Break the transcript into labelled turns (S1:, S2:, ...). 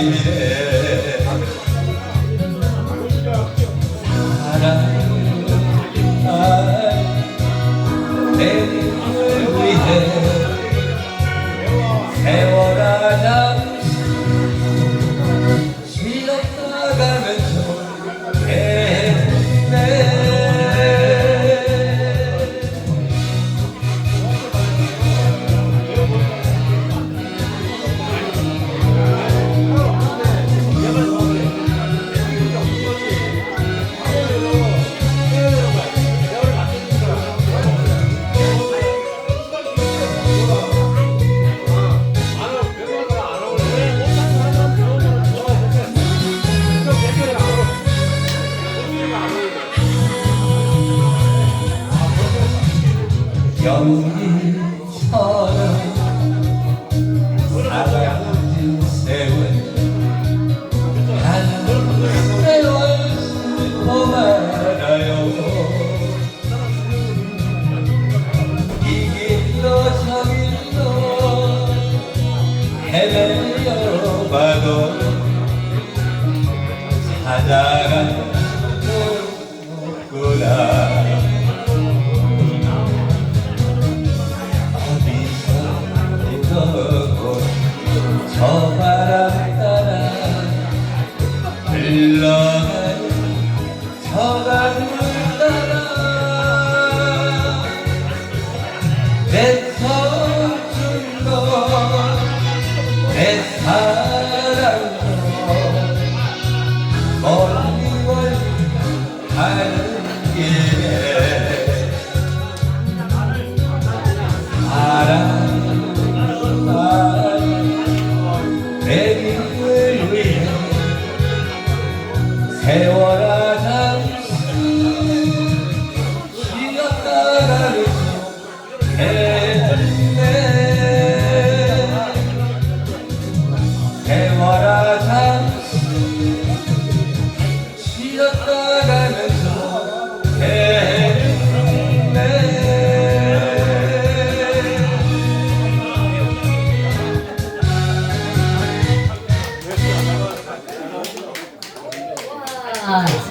S1: 가 연기처럼 사라진 세월 한 세월 말아요 이 길로 저 길로 헤매려 봐도 찾아간 저 바람 따라 흘러가는 저 강물 따라 내 서준도 내 사랑도 멀리 멀리 가는 길 사랑 Aye.